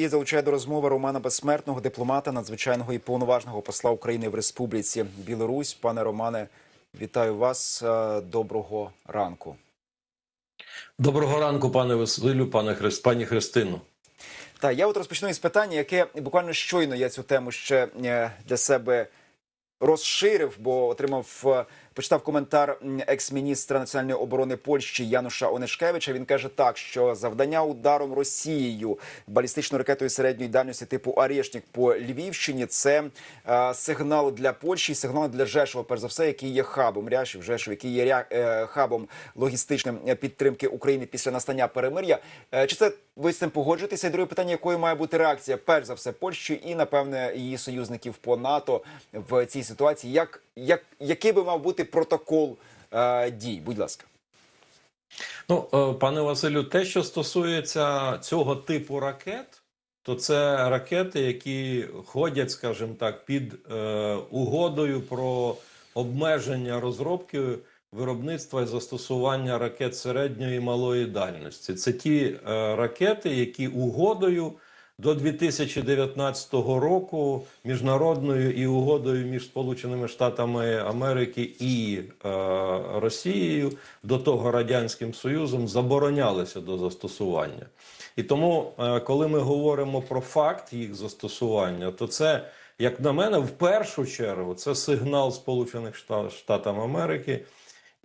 І залучає до розмови Романа Безсмертного, дипломата, надзвичайного і повноважного посла України в Республіці Білорусь. Пане Романе, вітаю вас. Е, Доброго ранку. Доброго ранку, пане Василю, пане Христ, пані Христину. Так, я от розпочну із питання, яке буквально щойно я цю тему ще е, для себе розширив, бо отримав. Почитав коментар екс-міністра національної оборони Польщі Януша Онешкевича. Він каже так, що завдання ударом Росією балістичною ракетою середньої дальності типу Арєшнік по Львівщині це е, сигнал для Польщі, сигнал для Жешова, перш за все, який є хабом Ряшів, Жешов, який є ря- е, хабом логістичним е, підтримки України після настання перемир'я. Е, чи це ви з цим погоджуєтеся? І друге питання, якою має бути реакція, перш за все, Польщі і напевне її союзників по НАТО в цій ситуації? Як, як який би мав бути протокол е, дій? Будь ласка. Ну, е, пане Василю, те, що стосується цього типу ракет, то це ракети, які ходять, скажімо так, під е, угодою про обмеження розробки виробництва і застосування ракет середньої і малої дальності. Це ті е, ракети, які угодою до 2019 року міжнародною і угодою між Сполученими Штатами Америки і е, Росією до того радянським Союзом заборонялися до застосування. І тому, е, коли ми говоримо про факт їх застосування, то це, як на мене, в першу чергу це сигнал Сполучених Штатів Америки.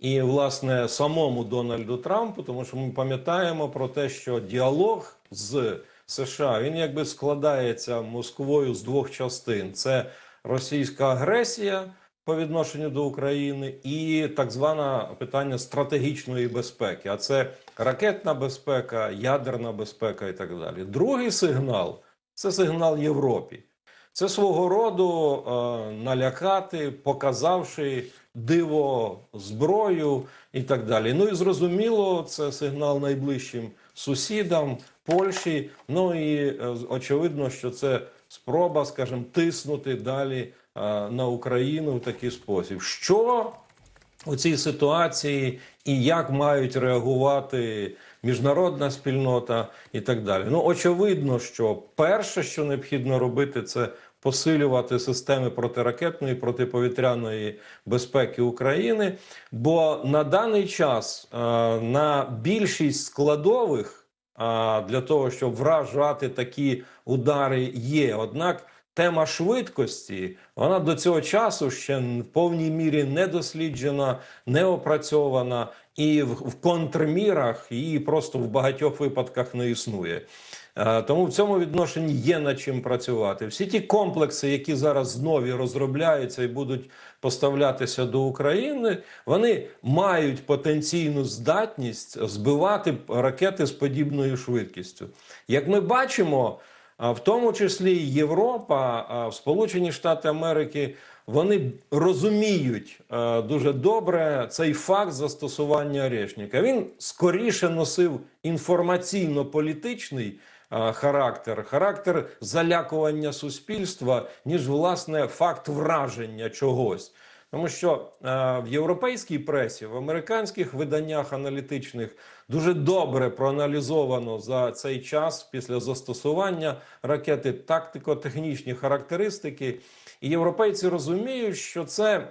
І, власне, самому Дональду Трампу, тому що ми пам'ятаємо про те, що діалог з США він якби складається Москвою з двох частин: це російська агресія по відношенню до України і так зване питання стратегічної безпеки. А це ракетна безпека, ядерна безпека і так далі. Другий сигнал це сигнал Європі. Це свого роду е, налякати, показавши диво зброю і так далі. Ну і зрозуміло, це сигнал найближчим сусідам Польщі. Ну і е, очевидно, що це спроба, скажімо, тиснути далі е, на Україну в такий спосіб. Що у цій ситуації і як мають реагувати міжнародна спільнота і так далі. Ну очевидно, що перше, що необхідно робити, це посилювати системи протиракетної протиповітряної безпеки України. Бо на даний час е, на більшість складових е, для того, щоб вражати такі удари, є однак. Тема швидкості вона до цього часу ще в повній мірі не досліджена, не опрацьована, і в, в контрмірах її просто в багатьох випадках не існує. Е, Тому в цьому відношенні є над чим працювати. Всі ті комплекси, які зараз знову розробляються і будуть поставлятися до України, вони мають потенційну здатність збивати ракети з подібною швидкістю. Як ми бачимо. В тому числі Європа, Сполучені Штати Америки, вони розуміють е, дуже добре цей факт застосування Орешника. Він скоріше носив інформаційно-політичний е, характер, характер залякування суспільства, ніж власне факт враження чогось. Тому що е, в європейській пресі, в американських виданнях аналітичних дуже добре проаналізовано за цей час після застосування ракети тактико-технічні характеристики. І європейці розуміють, що це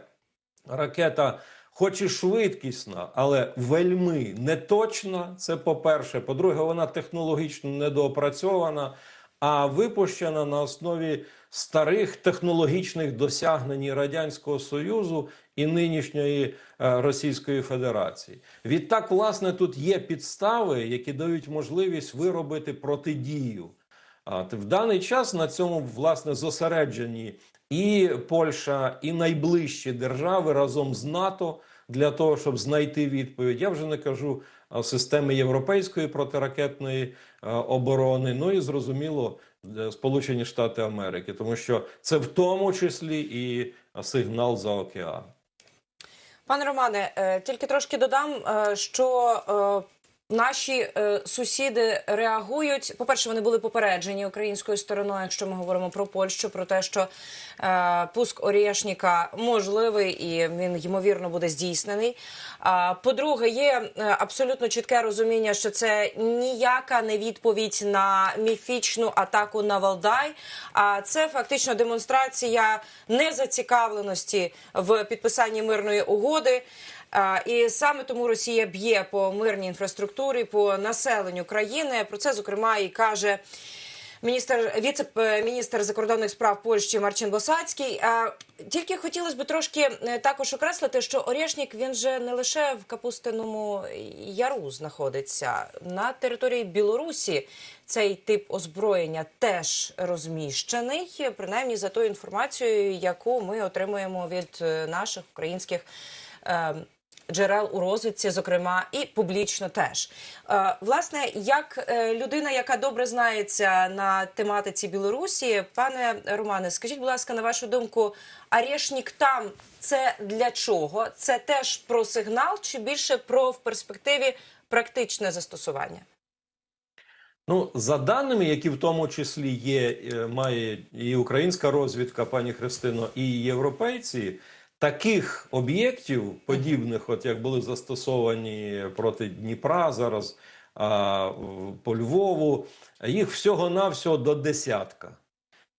ракета, хоч і швидкісна, але вельми неточна. Це по-перше. По-друге, вона технологічно недоопрацьована, а випущена на основі старих технологічних досягнень Радянського Союзу і нинішньої е, Російської Федерації. Відтак, власне, тут є підстави, які дають можливість виробити протидію. В даний час на цьому власне зосереджені і Польща, і найближчі держави разом з НАТО для того, щоб знайти відповідь. Я вже не кажу системи європейської протиракетної оборони. Ну і зрозуміло, е, Сполучені Штати Америки, тому що це в тому числі і сигнал за океан. Пане Романе, е, тільки трошки додам, е, що Наші е, сусіди реагують. По-перше, вони були попереджені українською стороною, якщо ми говоримо про Польщу, про те, що е, пуск Орєшніка можливий і він ймовірно буде здійснений. А по-друге, є е, абсолютно чітке розуміння, що це ніяка не відповідь на міфічну атаку на Валдай. А це фактично демонстрація незацікавленості в підписанні мирної угоди. І саме тому Росія б'є по мирній інфраструктурі, по населенню країни. Про це зокрема і каже міністр віце-міністр закордонних справ Польщі Марчин Босацький. А тільки хотілося б трошки е, також окреслити, що Орєшнік він же не лише в Капустиному яру знаходиться на території Білорусі. Цей тип озброєння теж розміщений, принаймні за тою інформацією, яку ми отримуємо від е, наших українських. е, Джерел у розвідці, зокрема, і публічно теж. Е, власне, як е, людина, яка добре знається на тематиці Білорусі, пане Романе, скажіть, будь ласка, на вашу думку, Арешнік там це для чого? Це теж про сигнал, чи більше про в перспективі практичне застосування? Ну, за даними, які в тому числі є, е, має і українська розвідка, пані Христино, і європейці, таких об'єктів, подібних, от як були застосовані проти Дніпра, зараз а, по Львову, їх всього-навсього до десятка.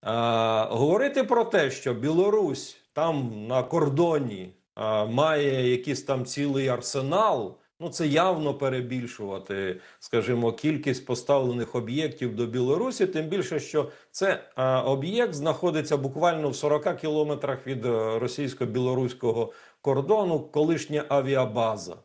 А, говорити про те, що Білорусь там на кордоні а, має якийсь там цілий арсенал. Ну, це явно перебільшувати, скажімо, кількість поставлених об'єктів до Білорусі. Тим більше, що це об'єкт знаходиться буквально в 40 кілометрах від е, російсько-білоруського кордону, колишня авіабаза.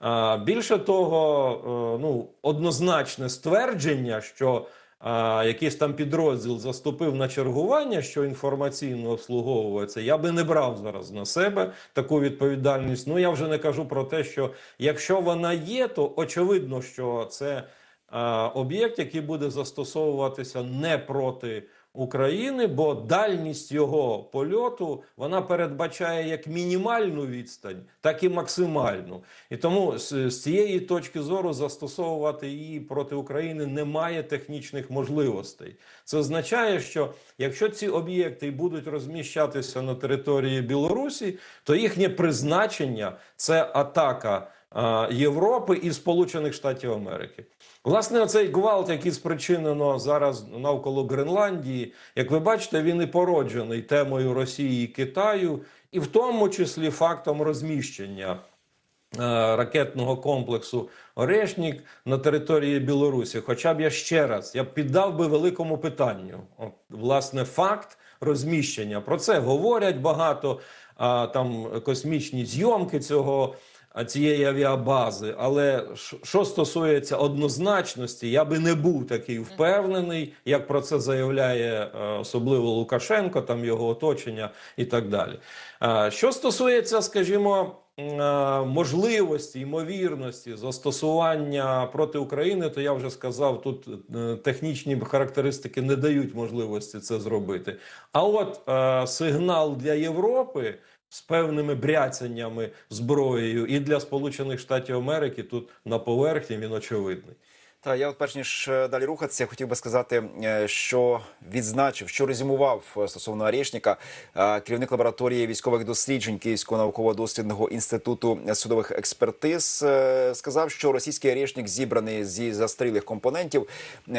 А, більше того, е, ну, однозначне ствердження, що а, якийсь там підрозділ заступив на чергування, що інформаційно обслуговується, я би не брав зараз на себе таку відповідальність. Ну я вже не кажу про те, що якщо вона є, то очевидно, що це об'єкт, який буде застосовуватися не проти України, бо дальність його польоту вона передбачає як мінімальну відстань, так і максимальну. І тому з, з цієї точки зору застосовувати її проти України немає технічних можливостей. Це означає, що якщо ці об'єкти будуть розміщатися на території Білорусі, то їхнє призначення це атака. А, Європи і Сполучених Штатів Америки. Власне, оцей гвалт, який спричинено зараз навколо Гренландії, як ви бачите, він і породжений темою Росії і Китаю, і в тому числі фактом розміщення е, ракетного комплексу Орешнік на території Білорусі. Хоча б я ще раз я піддав би великому питанню. От, власне, факт розміщення. Про це говорять багато. А, там космічні зйомки цього цієї авіабази. Але що стосується однозначності, я би не був такий впевнений, як про це заявляє е, особливо Лукашенко, там його оточення і так далі. Що стосується, скажімо. е, Можливості, ймовірності застосування проти України, то я вже сказав, тут е, технічні характеристики не дають можливості це зробити. А от е, сигнал для Європи з певними бряцяннями зброєю і для Сполучених Штатів Америки тут на поверхні він очевидний. Та я перш ніж е, далі рухатися, хотів би сказати, е, що відзначив, що резюмував е, стосовно Арєшніка керівник лабораторії військових досліджень Київського науково-дослідного інституту судових експертиз. Сказав, що російський Арєшнік зібраний зі застарілих компонентів,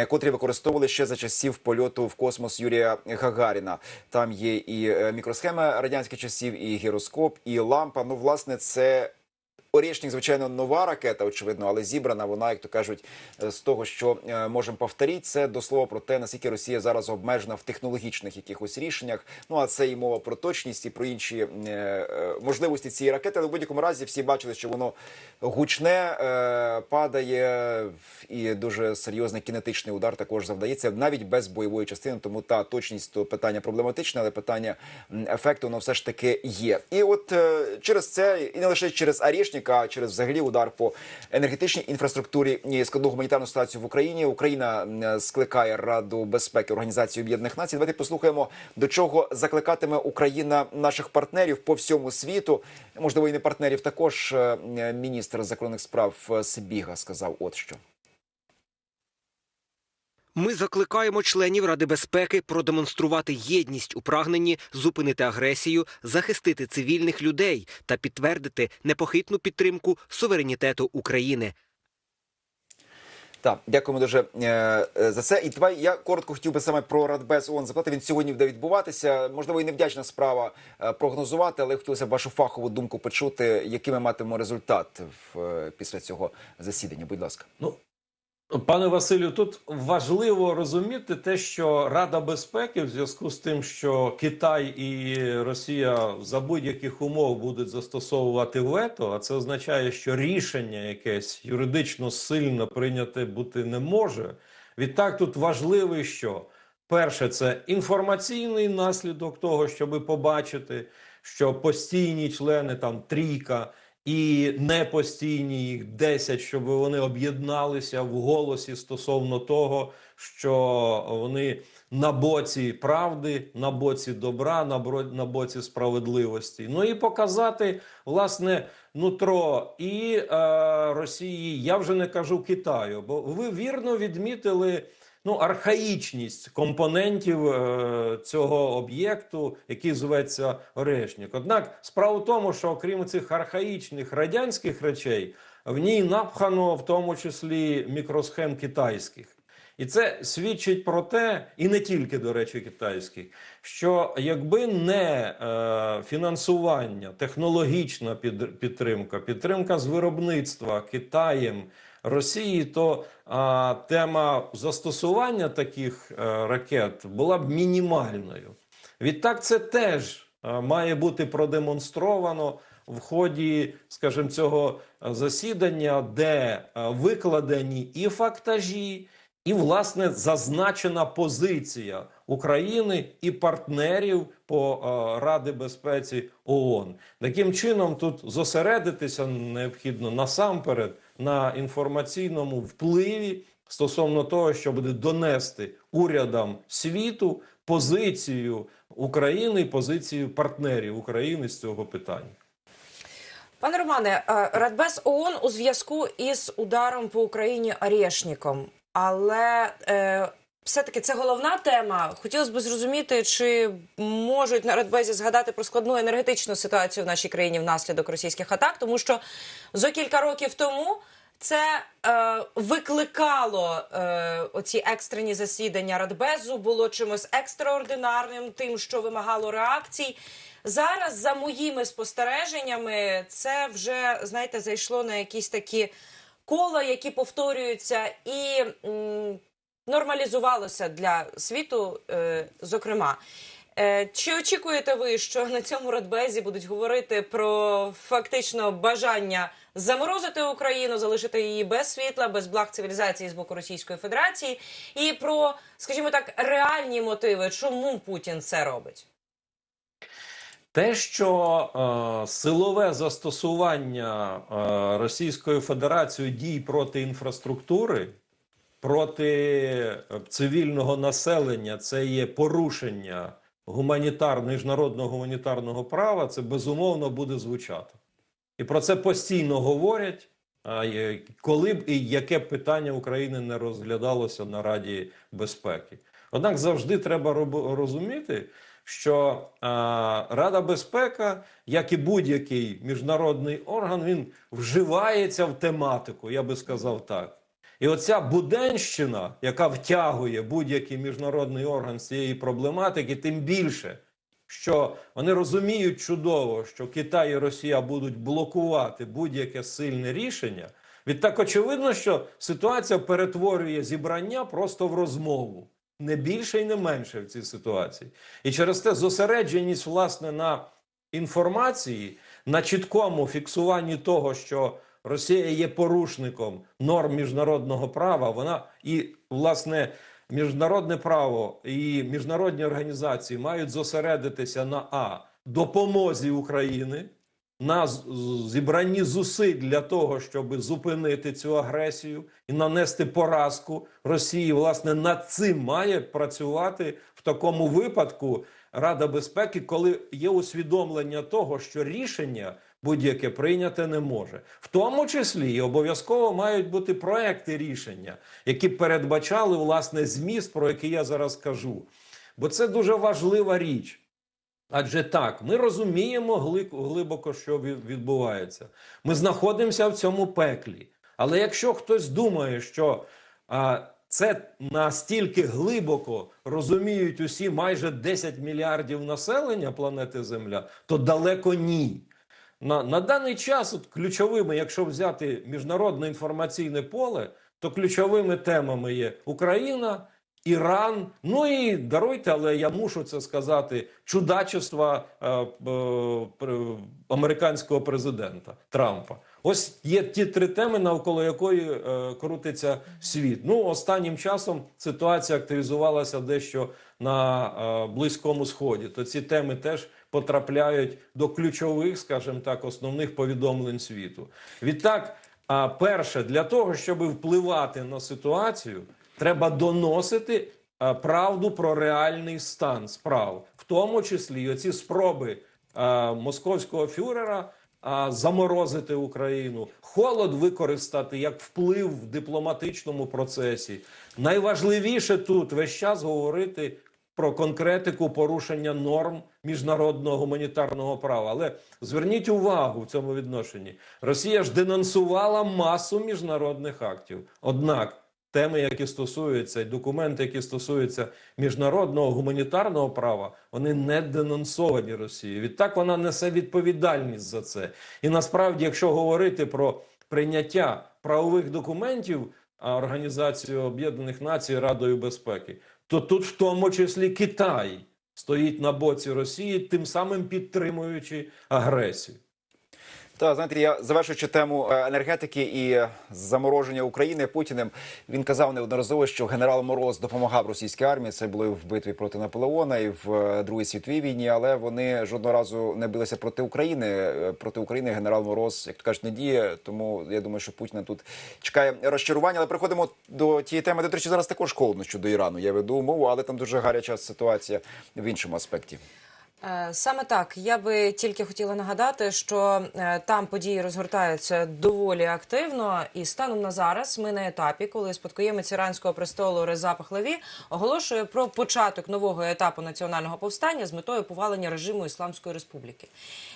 котрі використовували ще за часів польоту в космос Юрія Гагаріна. Там є і мікросхема радянських часів, і гіроскоп, і лампа. Ну, власне, це Орєшнік, звичайно, нова ракета, очевидно, але зібрана вона, як то кажуть, е, з того, що е, можемо повторити, це до слова про те, наскільки Росія зараз обмежена в технологічних якихось рішеннях. Ну а це і мова про точність і про інші е, можливості цієї ракети. Але в будь-якому разі всі бачили, що воно гучне, падає і дуже серйозний кінетичний удар також завдається навіть без бойової частини. Тому та точність то питання проблематичне, але питання ефекту воно все ж таки є. І от через це, і не лише через Арішнік, а через взагалі удар по енергетичній інфраструктурі і складну гуманітарну ситуацію в Україні. Україна скликає Раду безпеки Організації Об'єднаних Націй. Давайте послухаємо, до чого закликатиме Україна наших партнерів по всьому світу. Можливо, і не партнерів. Також е, міністр закордонних справ е, Сибіга сказав, от що. Ми закликаємо членів Ради безпеки продемонструвати єдність у прагненні зупинити агресію, захистити цивільних людей та підтвердити непохитну підтримку суверенітету України. Так, дякуємо дуже е, е, за це. І давай я коротко хотів би саме про Радбез ООН запитати. Він сьогодні буде відбуватися. Можливо, і невдячна справа е, прогнозувати, але хотілося б вашу фахову думку почути, який ми матимемо результат в, е, після цього засідання. Будь ласка. Ну, пане Василю, тут важливо розуміти те, що Рада безпеки, в зв'язку з тим, що Китай і Росія за будь-яких умов будуть застосовувати вето, а це означає, що рішення якесь юридично сильно прийняте бути не може. Відтак тут важливий що перше, це інформаційний наслідок того, щоб побачити, що постійні члени там трійка і непостійні їх 10, щоб вони об'єдналися в голосі стосовно того, що вони на боці правди, на боці добра, на боці справедливості. Ну і показати власне нутро і е, Росії. Я вже не кажу Китаю, бо ви вірно відмітили. Ну, архаїчність компонентів е, цього об'єкту, який зветься Орешник. Однак справа в тому, що окрім цих архаїчних радянських речей, в ній напхано в тому числі мікросхем китайських. І це свідчить про те, і не тільки, до речі, китайських, що якби не е, фінансування, технологічна під, підтримка, підтримка з виробництва Китаєм Росії, то а, тема застосування таких е, ракет була б мінімальною. Відтак, це теж е, має бути продемонстровано в ході, скажімо, цього е, засідання, де е, викладені і фактажі, і власне зазначена позиція України і партнерів по е, Ради безпеці ООН. Таким чином, тут зосередитися необхідно насамперед на інформаційному впливі стосовно того, що буде донести урядам світу позицію України, позицію партнерів України з цього питання. Пане Романе, е, Радбез ООН у зв'язку із ударом по Україні Арєшніком. Але е, все-таки це головна тема. Хотілося б зрозуміти, чи можуть на Радбезі згадати про складну енергетичну ситуацію в нашій країні внаслідок російських атак, тому що зо кілька років тому це е, викликало е, оці екстрені засідання Радбезу, було чимось екстраординарним, тим, що вимагало реакцій. Зараз, за моїми спостереженнями, це вже знаєте, зайшло на якісь такі кола, які повторюються, і м, нормалізувалося для світу, е, зокрема. Е, Чи очікуєте ви, що на цьому радбезі будуть говорити про фактично бажання заморозити Україну, залишити її без світла, без благ цивілізації з боку Російської Федерації, і про, скажімо так, реальні мотиви, чому Путін це робить? Те, що е, силове застосування е, Російською Федерацією дій проти інфраструктури, проти е, цивільного населення, це є порушення гуманітар, міжнародного гуманітарного права, це безумовно буде звучати. І про це постійно говорять, а, коли б і яке питання України не розглядалося на Раді безпеки. Однак завжди треба розуміти, що Рада безпека, як і будь-який міжнародний орган, він вживається в тематику, я би сказав так. І оця буденщина, яка втягує будь-який міжнародний орган цієї проблематики, тим більше, що вони розуміють чудово, що Китай і Росія будуть блокувати будь-яке сильне рішення. Відтак очевидно, що ситуація перетворює зібрання просто в розмову. Не більше і не менше в цій ситуації. І через те зосередженість, власне, на інформації, на чіткому фіксуванні того, що Росія є порушником норм міжнародного права, вона і, власне, міжнародне право і міжнародні організації мають зосередитися на А допомозі України, на зібранні зусиль для того, щоб зупинити цю агресію і нанести поразку Росії. Власне, над цим має працювати в такому випадку Рада безпеки, коли є усвідомлення того, що рішення будь-яке прийняти не може, в тому числі і обов'язково мають бути проекти рішення, які передбачали власне зміст, про який я зараз кажу. Бо це дуже важлива річ. Адже так, ми розуміємо глибоко, що відбувається. Ми знаходимося в цьому пеклі. Але якщо хтось думає, що а, це настільки глибоко розуміють усі майже 10 мільярдів населення планети Земля, то далеко ні. На, на даний час от ключовими, якщо взяти міжнародне інформаційне поле, то ключовими темами є Україна, Іран. Ну і даруйте, але я мушу це сказати: чудачества е, е, американського президента Трампа. Ось є ті три теми, навколо якої е, крутиться світ. Ну останнім часом ситуація активізувалася дещо на е, близькому сході. То ці теми теж потрапляють до ключових, скажімо так, основних повідомлень світу. Відтак, перше, для того, щоб впливати на ситуацію, треба доносити правду про реальний стан справ, в тому числі оці спроби московського фюрера заморозити Україну, холод використати як вплив в дипломатичному процесі. Найважливіше тут весь час говорити про конкретику порушення норм міжнародного гуманітарного права. Але зверніть увагу в цьому відношенні. Росія ж денонсувала масу міжнародних актів. Однак теми, які стосуються, і документи, які стосуються міжнародного гуманітарного права, вони не денонсовані Росією. Відтак вона несе відповідальність за це. І насправді, якщо говорити про прийняття правових документів а, Організації Об'єднаних Націй Радою безпеки, то тут в тому числі Китай стоїть на боці Росії, тим самим підтримуючи агресію. Та знаєте, я завершуючи тему е, енергетики і е, замороження України Путіним, він казав неодноразово, що генерал Мороз допомагав російській армії. Це було в битві проти Наполеона і в е, Другій світовій війні, але вони жодного разу не билися проти України. Проти України генерал Мороз, як то кажуть, не діє. Тому я думаю, що Путіна тут чекає розчарування. Але приходимо до тієї теми, до речі, зараз також холодно щодо Ірану. Я веду мову, але там дуже гаряча ситуація в іншому аспекті. Е, Саме так я би тільки хотіла нагадати, що е, там події розгортаються доволі активно, і станом на зараз ми на етапі, коли спадкоємець іранського престолу Реза Пахлаві оголошує про початок нового етапу національного повстання з метою повалення режиму Ісламської Республіки.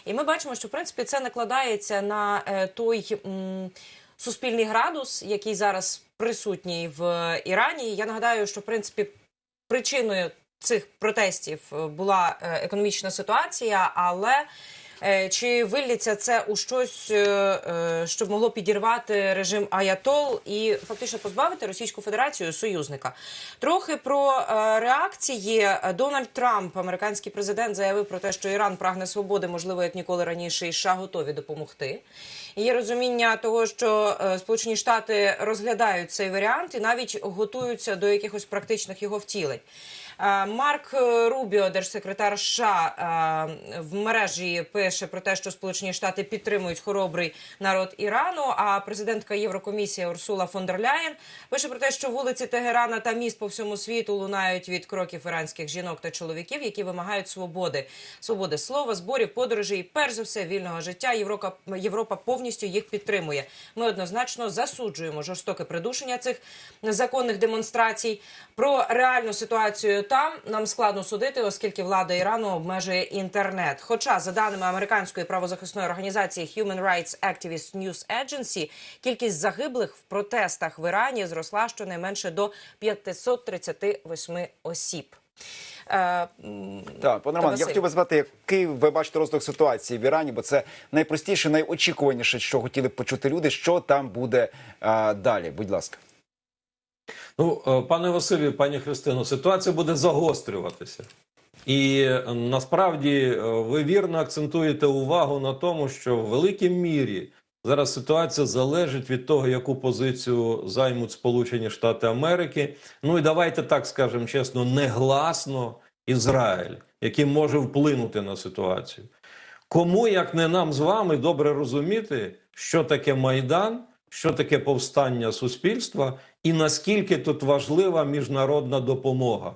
І ми бачимо, що в принципі це накладається на е, той. м, Суспільний градус, який зараз присутній в Ірані. Я нагадаю, що в принципі причиною цих протестів е, була е, економічна ситуація, але е, чи виллється це у щось, щоб могло підірвати режим Аятол і фактично позбавити Російську Федерацію союзника? Трохи про реакції Дональд Трамп, американський президент, заявив про те, що Іран прагне свободи, можливо, як ніколи раніше, і США готові допомогти. Є розуміння того, що Сполучені Штати розглядають цей варіант і навіть готуються до якихось практичних його втілень. Е, Марк Рубіо, держсекретар США, е, в мережі пише про те, що Сполучені Штати підтримують хоробрий народ Ірану. А президентка Єврокомісії Урсула фон дер Ляєн пише про те, що вулиці Тегерана та міст по всьому світу лунають від кроків іранських жінок та чоловіків, які вимагають свободи, свободи слова, зборів, подорожей і перш за все вільного життя. Європа Європа повністю їх підтримує. Ми однозначно засуджуємо жорстоке придушення цих законних демонстрацій. Про реальну ситуацію там нам складно судити, оскільки влада Ірану обмежує інтернет. Хоча, за даними американської правозахисної організації Human Rights Activist News Agency, кількість загиблих в протестах в Ірані зросла щонайменше до 538 осіб. Е, Так, пане Роман, я хотів би запитати, який ви бачите розвиток ситуації в Ірані, бо це найпростіше, найочікуваніше, що хотіли б почути люди. Що там буде а, далі? Будь ласка. Ну, е, пане Василю, пані Христино, ситуація буде загострюватися. І е, насправді е, ви вірно акцентуєте увагу на тому, що в великій мірі зараз ситуація залежить від того, яку позицію займуть Сполучені Штати Америки. Ну і давайте так скажемо чесно, негласно Ізраїль, який може вплинути на ситуацію. Кому, як не нам з вами, добре розуміти, що таке Майдан, що таке повстання суспільства, і наскільки тут важлива міжнародна допомога,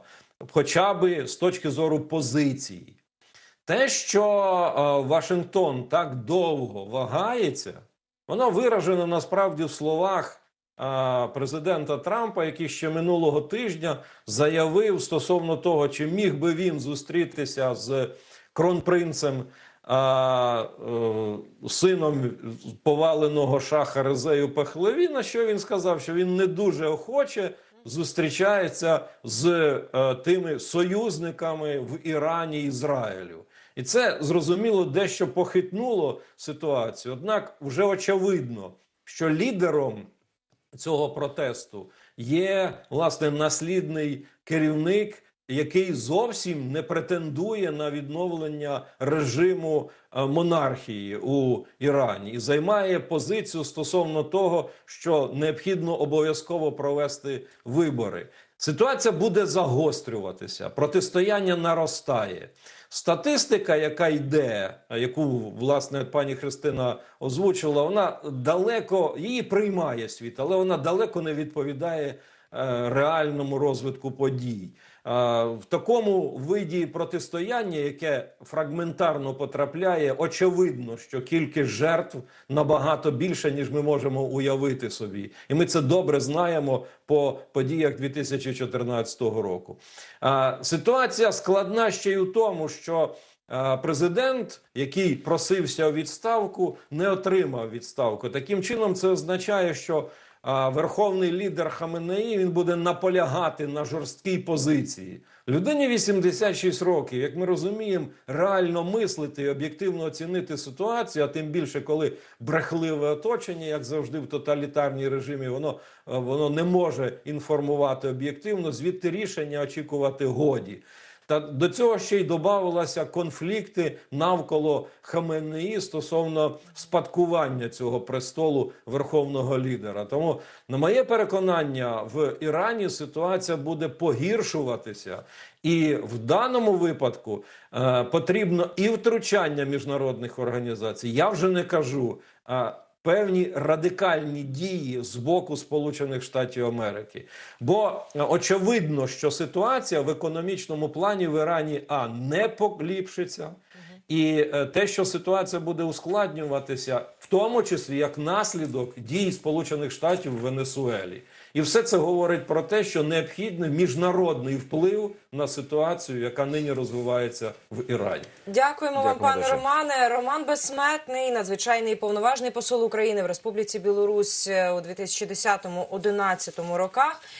хоча би з точки зору позиції. Те, що е, Вашингтон так довго вагається, воно виражено насправді в словах е, президента Трампа, який ще минулого тижня заявив стосовно того, чи міг би він зустрітися з кронпринцем, а, е, сином поваленого шаха Резею Пехлеві, на що він сказав, що він не дуже охоче зустрічається з е, тими союзниками в Ірані Ізраїлю. І це зрозуміло дещо похитнуло ситуацію. Однак вже очевидно, що лідером цього протесту є власне наслідний керівник, який зовсім не претендує на відновлення режиму е, монархії у Ірані і займає позицію стосовно того, що необхідно обов'язково провести вибори. Ситуація буде загострюватися, протистояння наростає. Статистика, яка йде, яку власне пані Христина озвучила, вона далеко її приймає світ, але вона далеко не відповідає е, реальному розвитку подій. Е, в такому виді протистояння, яке фрагментарно потрапляє, очевидно, що кількість жертв набагато більше, ніж ми можемо уявити собі, і ми це добре знаємо по подіях 2014 року. Е, ситуація складна ще й у тому, що е, президент, який просився у відставку, не отримав відставку. Таким чином, це означає, що верховний лідер Хаменеї він буде наполягати на жорсткій позиції. Людині 86 років, як ми розуміємо, реально мислити і об'єктивно оцінити ситуацію, а тим більше, коли брехливе оточення, як завжди в тоталітарній режимі, воно, воно не може інформувати об'єктивно, звідти рішення очікувати годі. Та до цього ще й додавалися конфлікти навколо Хаменеї стосовно спадкування цього престолу верховного лідера. Тому, на моє переконання, в Ірані ситуація буде погіршуватися, і в даному випадку е, потрібно і втручання міжнародних організацій. Я вже не кажу. Певні радикальні дії з боку Сполучених Штатів Америки, бо е, очевидно, що ситуація в економічному плані в Ірані а не поліпшиться, і е, те, що ситуація буде ускладнюватися, в тому числі як наслідок дій Сполучених Штатів в Венесуелі. І все це говорить про те, що необхідний міжнародний вплив на ситуацію, яка нині розвивається в Ірані. Дякуємо вам, пане. Романе. Роман Безсметний, надзвичайний повноважний посол України в Республіці Білорусь е, у 2010-2011 роках.